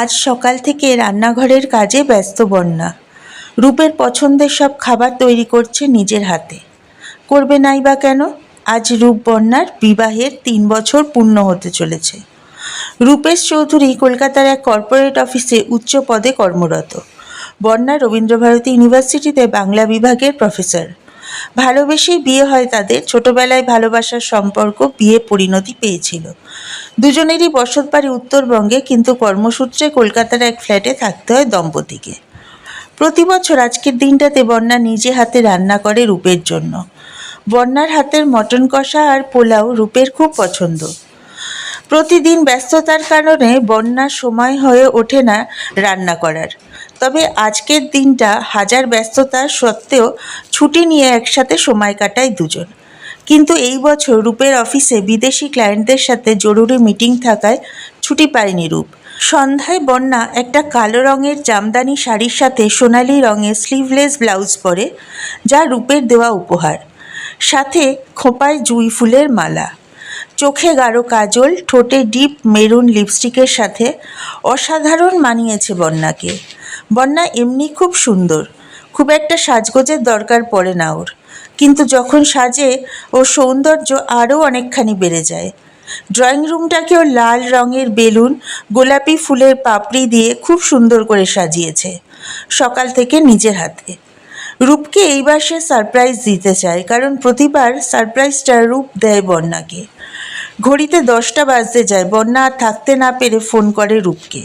আজ সকাল থেকে রান্নাঘরের কাজে ব্যস্ত বন্যা। রূপের পছন্দের সব খাবার তৈরি করছে নিজের হাতে। করবে নাই বা কেন? আজ রূপ বন্যার বিবাহের তিন বছর পূর্ণ হতে চলেছে। রূপেশ চৌধুরী কলকাতার এক কর্পোরেট অফিসে উচ্চ পদে কর্মরত। বন্যা রবীন্দ্রভারতী ইউনিভার্সিটিতে বাংলা বিভাগের প্রফেসর। ভালোবেসেই বিয়ে হয় তাদের। ছোটবেলায় ভালোবাসার সম্পর্ক বিয়ে পরিণতি পেয়েছিল। দুজনেরই বসত বাড়ি উত্তরবঙ্গে, কিন্তু কর্মসূত্রে কলকাতার এক ফ্ল্যাটে থাকতে হয় দম্পতিকে। প্রতি বছর আজকের দিনটাতে বন্যা নিজে হাতে রান্না করে রূপের জন্য। বন্যার হাতের মটন কষা আর পোলাও রূপের খুব পছন্দ। প্রতিদিন ব্যস্ততার কারণে বন্যার সময় হয়ে ওঠে না রান্না করার। তবে আজকের দিনটা হাজার ব্যস্ততা সত্ত্বেও ছুটি নিয়ে একসাথে সময় কাটায় দুজন। কিন্তু এই বছর রূপের অফিসে বিদেশি ক্লায়েন্টদের সাথে জরুরি মিটিং থাকায় ছুটি পায়নি রূপ। সন্ধ্যায় বন্যা একটা কালো রঙের জামদানি শাড়ির সাথে সোনালি রঙের স্লিভলেস ব্লাউজ পরে, যা রূপের দেওয়া উপহার। সাথে খোঁপায় জুঁই ফুলের মালা। চোখে গাঢ় কাজল, ঠোঁটে ডিপ মেরুন লিপস্টিকের সাথে অসাধারণ মানিয়েছে বন্যাকে। বন্যা এমনি খুব সুন্দর। খুব একটা সাজগোজের দরকার পড়ে না ওর। কিন্তু যখন সাজে, ওর সৌন্দর্য আরও অনেকখানি বেড়ে যায়। ড্রয়িং রুমটাকেও লাল রঙের বেলুন, গোলাপি ফুলের পাপড়ি দিয়ে খুব সুন্দর করে সাজিয়েছে, সকাল থেকে নিজের হাতে। রূপকে এইবার সে সারপ্রাইজ দিতে চায়, কারণ প্রতিবার সারপ্রাইজটা রূপ দেয় বন্যাকে। ঘড়িতে দশটা বাজতে যায়, বন্যা আর থাকতে না পেরে ফোন করে রূপকে।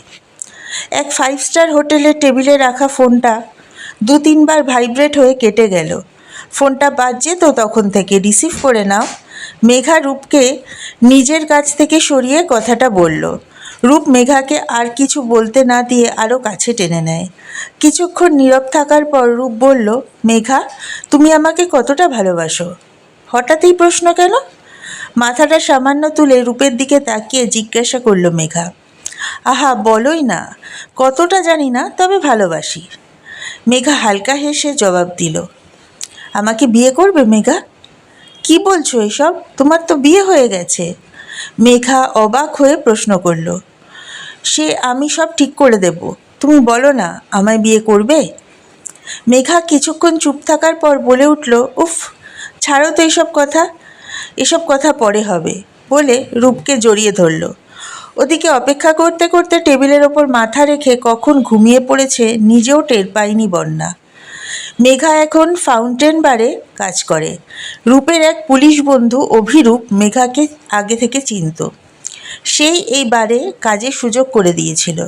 এক ফাইভ স্টার হোটেলের টেবিলে রাখা ফোনটা দু তিনবার ভাইব্রেট হয়ে কেটে গেল। ফোনটা বাজছে তো তখন থেকে। রিসিভ করে নাও। মেঘা রূপকে নিজের কাছ থেকে সরিয়ে কথাটা বলল। রূপ মেঘাকে আর কিছু বলতে না দিয়ে আরও কাছে টেনে নেয়। কিছুক্ষণ নীরব থাকার পর রূপ বলল, মেঘা, তুমি আমাকে কতটা ভালোবাসো? হঠাৎই প্রশ্ন কেন? মাথাটা সামান্য তুলে রূপের দিকে তাকিয়ে জিজ্ঞাসা করল মেঘা। আহা, বলোই না। কতটা জানি না, তবে ভালোবাসি। মেঘা হালকা হেসে জবাব দিল, আমাকে বিয়ে করবে মেঘা? কি বলছো এসব? তোমার তো বিয়ে হয়ে গেছে। মেঘা অবাক হয়ে প্রশ্ন করল, সে আমি সব ঠিক করে দেব। তুমি বলো না, আমায় বিয়ে করবে? মেঘা কিছুক্ষণ চুপ থাকার পর বলে উঠল, উফ, ছাড়ো তো এসব কথা এসব কথা পরে হবে, বলে রূপকে জড়িয়ে ধরল। ওদিকে অপেক্ষা করতে করতে টেবিলের ওপর মাথা রেখে কখন ঘুমিয়ে পড়েছে নিজেও টের পায়নি বন্যা। মেঘা এখন ফাউন্টেন বারে কাজ করে। রূপের এক পুলিশ বন্ধু অভিরূপ মেঘাকে আগে থেকে চিনত। সেই এই বারে কাজের সুযোগ করে দিয়েছিল।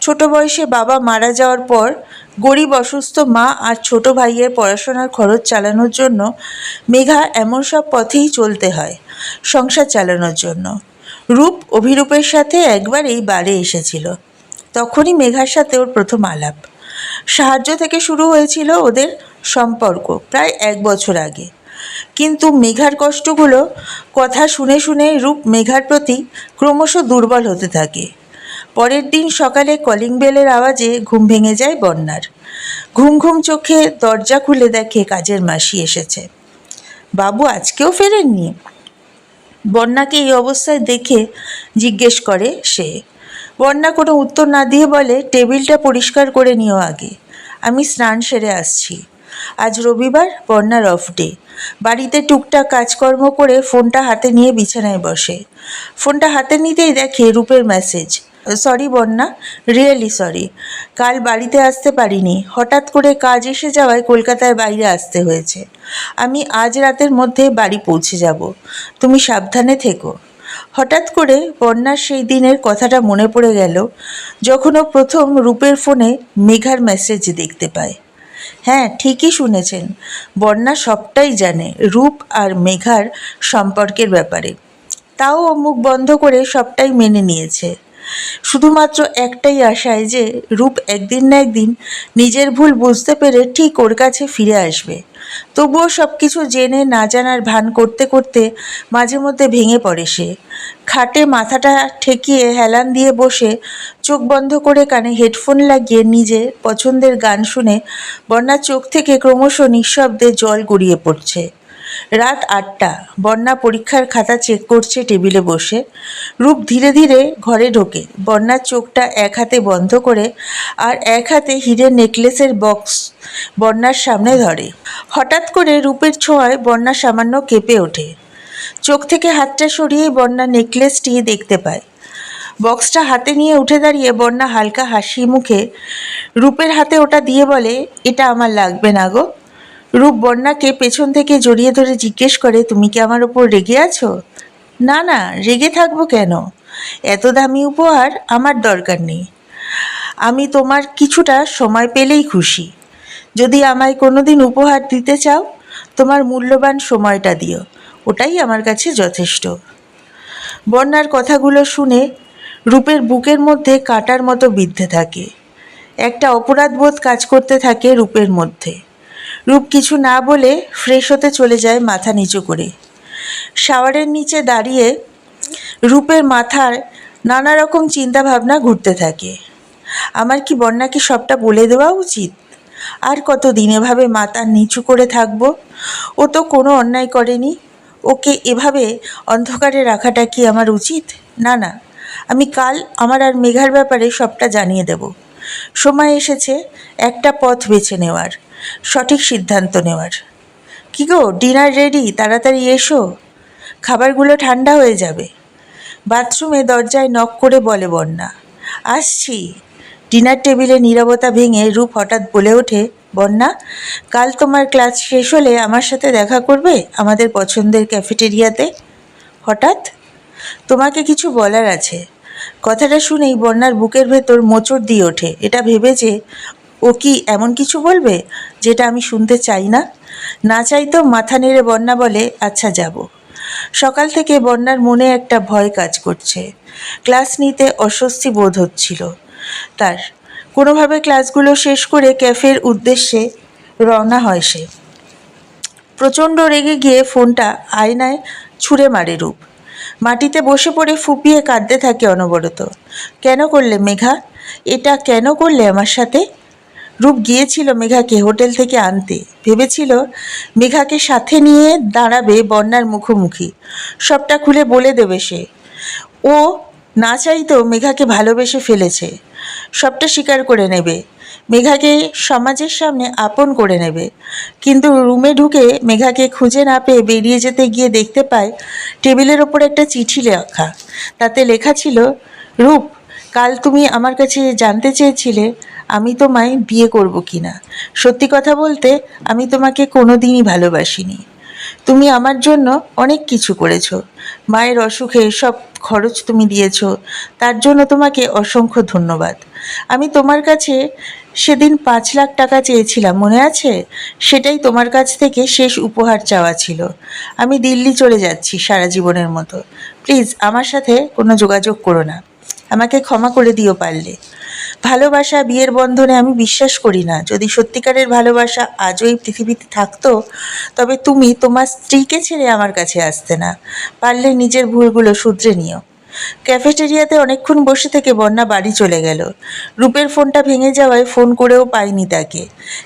ছোট বয়সে বাবা মারা যাওয়ার পর গরিব অসুস্থ মা আর ছোট ভাইয়ের পড়াশোনার খরচ চালানোর জন্য মেঘা এমন সব পথেই চলতে হয় সংসার চালানোর জন্য। রূপ অভিরূপের সাথে একবার এই বারে এসেছিল। তখনই মেঘার সাথে ওর প্রথম আলাপ। সাহায্য থেকে শুরু হয়েছিল ওদের সম্পর্ক প্রায় এক বছর আগে। কিন্তু মেঘার কষ্টগুলো কথা শুনে শুনে রূপ মেঘার প্রতি ক্রমশ দুর্বল হতে থাকে। পরের দিন সকালে কলিং বেলের আওয়াজে ঘুম ভেঙে যায় বন্যার। ঘুম ঘুম চোখে দরজা খুলে দেখে কাজের মাসি এসেছে। বাবু আজকেও ফেরেননি? বন্যাকে এই অবস্থায় দেখে জিজ্ঞেস করে সে। বন্যা কোনো উত্তর না দিয়ে বলে, টেবিলটা পরিষ্কার করে নিও আগে। আমি স্নান সেরে আসছি। আজ রবিবার, বন্যার অফ ডে বাড়িতে টুকটাক কাজকর্ম করে ফোনটা হাতে নিয়ে বিছানায় বসে। ফোনটা হাতে নিতেই দেখে রূপের message sorry Bonya really sorry কাল বাড়িতে আসতে পারিনি। হঠাৎ করে কাজ এসে যাওয়ায় কলকাতার বাইরে আসতে হয়েছে। আমি আজ রাতের মধ্যে বাড়ি পৌঁছে যাব। তুমি সাবধানে থেকো। হঠাৎ করে বন্যার সেই দিনের কথাটা মনে পড়ে গেল, যখন ও প্রথম রূপের ফোনে মেঘার মেসেজ দেখতে পায়। হ্যাঁ ঠিকই শুনেছেন। বন্যা সবটাই জানে, রূপ আর মেঘার সম্পর্কের ব্যাপারে। তাও ও মুখ বন্ধ করে সবটাই মেনে নিয়েছে। শুধুমাত্র একটাই আশায় যে রূপ একদিন না একদিন নিজের ভুল বুঝতে পেরে ঠিক ওর কাছে ফিরে আসবে। তবুও সব কিছু জেনে না জানার ভান করতে করতে মাঝে মধ্যে ভেঙে পড়ে সে। খাটে মাথাটা ঠেকিয়ে হেলান দিয়ে বসে চোখ বন্ধ করে কানে হেডফোন লাগিয়ে নিজে পছন্দের গান শুনে বন্যার চোখ থেকে ক্রমশ নিঃশব্দে জল গড়িয়ে পড়ছে। রাত আটটা। বন্যা পরীক্ষার খাতা চেক করছে টেবিলে বসে। রূপ ধীরে ধীরে ঘরে ঢোকে। বন্যার চোখটা এক হাতে বন্ধ করে আর এক হাতে হিরের নেকলেসের বক্স বন্যার সামনে ধরে। হঠাৎ করে রূপের ছোঁয়ায় বন্যা সামান্য কেঁপে ওঠে। চোখ থেকে হাতটা সরিয়ে বন্যা নেকলেসটি দেখতে পায়। বক্সটা হাতে নিয়ে উঠে দাঁড়িয়ে বন্যা হালকা হাসি মুখে রূপের হাতে ওটা দিয়ে বলে, এটা আমার লাগবে না গো। রূপ বন্যাকে পেছন থেকে জড়িয়ে ধরে জিজ্ঞেস করে, তুমি কি আমার ওপর রেগে আছো? না না, রেগে থাকব কেন? এত দামি উপহার আমার দরকার নেই। আমি তোমার কিছুটা সময় পেলেই খুশি। যদি আমায় কোনোদিন উপহার দিতে চাও, তোমার মূল্যবান সময়টা দিও। ওটাই আমার কাছে যথেষ্ট। বন্যার কথাগুলো শুনে রূপের বুকের মধ্যে কাটার মতো বিদ্ধে থাকে। একটা অপরাধবোধ কাজ করতে থাকে রূপের মধ্যে। রূপ কিছু না বলে ফ্রেশ হতে চলে যায় মাথা নিচু করে। শাওয়ারের নিচে দাঁড়িয়ে রূপের মাথার নানা রকম চিন্তাভাবনা ঘুরতে থাকে। আমার কি বন্যাকে সবটা বলে দেওয়া উচিত? আর কত দিন এভাবে মাথা নিচু করে থাকব? ও তো কোনো অন্যায় করেনি। ওকে এভাবে অন্ধকারে রাখাটা কি আমার উচিত? না না। আমি কাল আমার আর মেঘার ব্যাপারে সবটা জানিয়ে দেব। সময় এসেছে একটা পথ বেছে নেওয়ার, সঠিক সিদ্ধান্ত নেওয়ার। কি গো, ডিনার রেডি? তাড়াতাড়ি এসো। খাবারগুলো ঠান্ডা হয়ে যাবে। বাথরুমে দরজায় নক করে বলে বন্যা। আসছি। ডিনার টেবিলে নীরবতা ভেঙে রূপ হঠাৎ বলে ওঠে, বন্যা, কাল তোমার ক্লাস শেষ হলে আমার সাথে দেখা করবে আমাদের পছন্দের ক্যাফেটেরিয়াতে? হঠাৎ? তোমাকে কিছু বলার আছে। কথাটা শুনেই বন্যার বুকের ভেতর মোচড় দিয়ে ওঠে। এটা ভেবে যে ও কি এমন কিছু বলবে যেটা আমি শুনতে চাই না? না চাইতেও মাথা নেড়ে বন্যা বলে আচ্ছা যাব। সকাল থেকে বন্যার মনে একটা ভয় কাজ করছে। ক্লাস নিতে অস্বস্তি বোধ হচ্ছিল। তার কোনোভাবে ক্লাসগুলো শেষ করে ক্যাফের উদ্দেশ্যে রওনা হয় সে। প্রচণ্ড রেগে গিয়ে ফোনটা আয়নায় ছুঁড়ে মারে রূপ। মাটিতে বসে পড়ে ফুপিয়ে কাঁদতে থাকে অনবরত। কেন করলে মেঘা? এটা কেন করলে আমার সাথে? রূপ গিয়েছিল মেঘাকে হোটেল থেকে আনতে। ভেবেছিল মেঘাকে সাথে নিয়ে দাঁড়াবে বন্যার মুখোমুখি। সবটা খুলে বলে দেবে সে। ও না চাইতেও মেঘাকে ভালোবেসে ফেলেছে। সবটা স্বীকার করে নেবে। মেঘাকে সমাজের সামনে আপন করে নেবে। কিন্তু রুমে ঢুকে মেঘাকে খুঁজে না পেয়ে বেরিয়ে যেতে গিয়ে দেখতে পায় টেবিলের ওপর একটা চিঠি লেখা। তাতে লেখা ছিল, রূপ, কাল তুমি আমার কাছে জানতে চেয়েছিলে আমি তোমায় বিয়ে করব কি না সত্যি কথা বলতে আমি তোমাকে কোনো দিনই ভালোবাসিনি। তুমি আমার জন্য অনেক কিছু করেছ। মায়ের অসুখে সব খরচ তুমি দিয়েছ, তার জন্য তোমাকে অসংখ্য ধন্যবাদ। আমি তোমার কাছে সেদিন পাঁচ লাখ টাকা চেয়েছিলাম, মনে আছে? সেটাই তোমার কাছ থেকে শেষ উপহার চাওয়া ছিল। আমি দিল্লি চলে যাচ্ছি সারা জীবনের মতো। প্লিজ, আমার সাথে কোনো যোগাযোগ করো না। আমাকে ক্ষমা করে দিও পারলে। ভালোবাসা, বিয়ের বন্ধনে আমি বিশ্বাস করি না। যদি সত্যিকারের ভালোবাসা আজও এই পৃথিবীতে থাকতো, তবে তুমি তোমার স্ত্রীকে ছেড়ে আমার কাছে আসতে না। পারলে নিজের ভুলগুলো শুধরে নিও। ক্যাফেটেরিয়াতে অনেকক্ষণ বসে থেকে বন্যা বাড়ি চলে গেল। রূপের ফোনটা ভেঙে যাওয়ায় ফোন করেও পায়নি তাকে।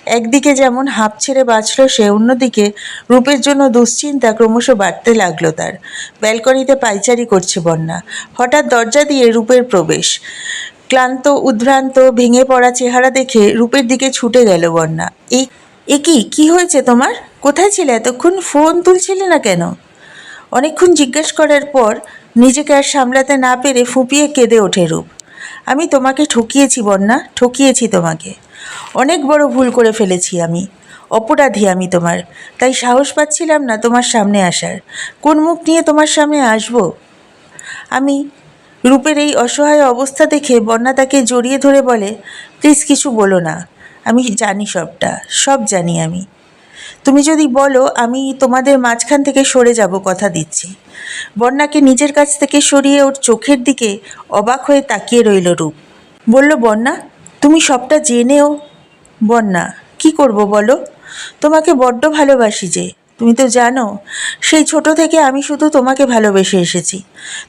একদিকে যেমন হাঁপ ছেড়ে বাঁচল সে, অন্যদিকে রূপের জন্য দুশ্চিন্তা ক্রমশ বাড়তে লাগল তার। ব্যালকনিতে পাইচারি করছে বন্যা। হঠাৎ দরজা দিয়ে রূপের প্রবেশ। ক্লান্ত, উদ্ভ্রান্ত, ভেঙে পড়া চেহারা দেখে রূপের দিকে ছুটে গেল বন্যা। এই এ কি? কী হয়েছে তোমার? কোথায় ছিলে? এতক্ষণ ফোন তুলছিলে না কেন? অনেকক্ষণ জিজ্ঞেস করার পর নিজেকে আর সামলাতে না পেরে ফুপিয়ে কেঁদে ওঠে রূপ। আমি তোমাকে ঠকিয়েছি বন্যা, ঠকিয়েছি তোমাকে। অনেক বড় ভুল করে ফেলেছি আমি। অপরাধী আমি তোমার। তাই সাহস পাচ্ছিলাম না তোমার সামনে আসার। কোন মুখ নিয়ে তোমার সামনে আসব? আমি রূপের এই অসহায় অবস্থা দেখে বন্যা তাকে জড়িয়ে ধরে বলে, প্লিজ কিছু বলো না, আমি জানি সবটা, সব জানি আমি। তুমি যদি বলো, আমি তোমাদের মাঝখান থেকে সরে যাব কথা দিচ্ছি। বন্যাকে নিজের কাছ থেকে সরিয়ে ওর চোখের দিকে অবাক হয়ে তাকিয়ে রইল রূপ। বলল, বন্যা, তুমি সবটা জেনেও, বন্যা, কি করব বলো? তোমাকে বড্ড ভালোবাসি যে তুমি তো জানো, সেই ছোট থেকে আমি শুধু তোমাকে ভালোবেসে এসেছি।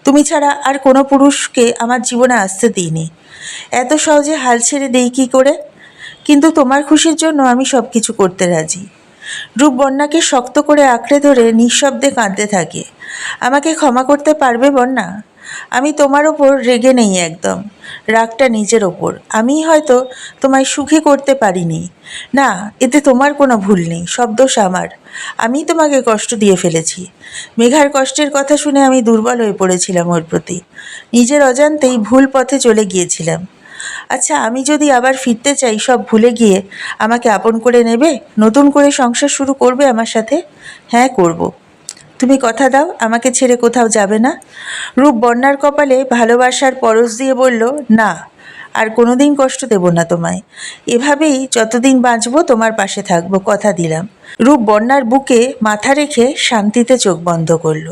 তুমি ছাড়া আর কোনো পুরুষকে আমার জীবনে আসতে দিইনি। এত সহজে হাল ছেড়ে দেই কী করে? কিন্তু তোমার খুশির জন্য আমি সব কিছু করতে রাজি। রূপ বন্যাকে শক্ত করে আঁকড়ে ধরে নিঃশব্দে কাঁদতে থাকে। আমাকে ক্ষমা করতে পারবে বন্যা আমি তোমার ওপর রেগে নেই একদম। রাগটা নিজের ওপর আমিই হয়তো তোমায় সুখী করতে পারিনি। না, এতে তোমার কোনো ভুল নেই, সব দোষ আমার। আমিই তোমাকে কষ্ট দিয়ে ফেলেছি। মেঘার কষ্টের কথা শুনে আমি দুর্বল হয়ে পড়েছিলাম ওর প্রতি। নিজের অজান্তেই ভুল পথে চলে গিয়েছিলাম। আচ্ছা আমি যদি আবার ফিরতে চাই, সব ভুলে গিয়ে আমাকে আপন করে নেবে? নতুন করে সংসার শুরু করবে আমার সাথে? হ্যাঁ করব। তুমি কথা দাও, আমাকে ছেড়ে কোথাও যাবে না। রূপ বন্যার কপালে ভালোবাসার পরশ দিয়ে বলল, না, আর কোনোদিন কষ্ট দেব না তোমায়। এভাবেই যতদিন বাঁচবো তোমার পাশে থাকব। কথা দিলাম। রূপ বন্যার বুকে মাথা রেখে শান্তিতে চোখ বন্ধ করল।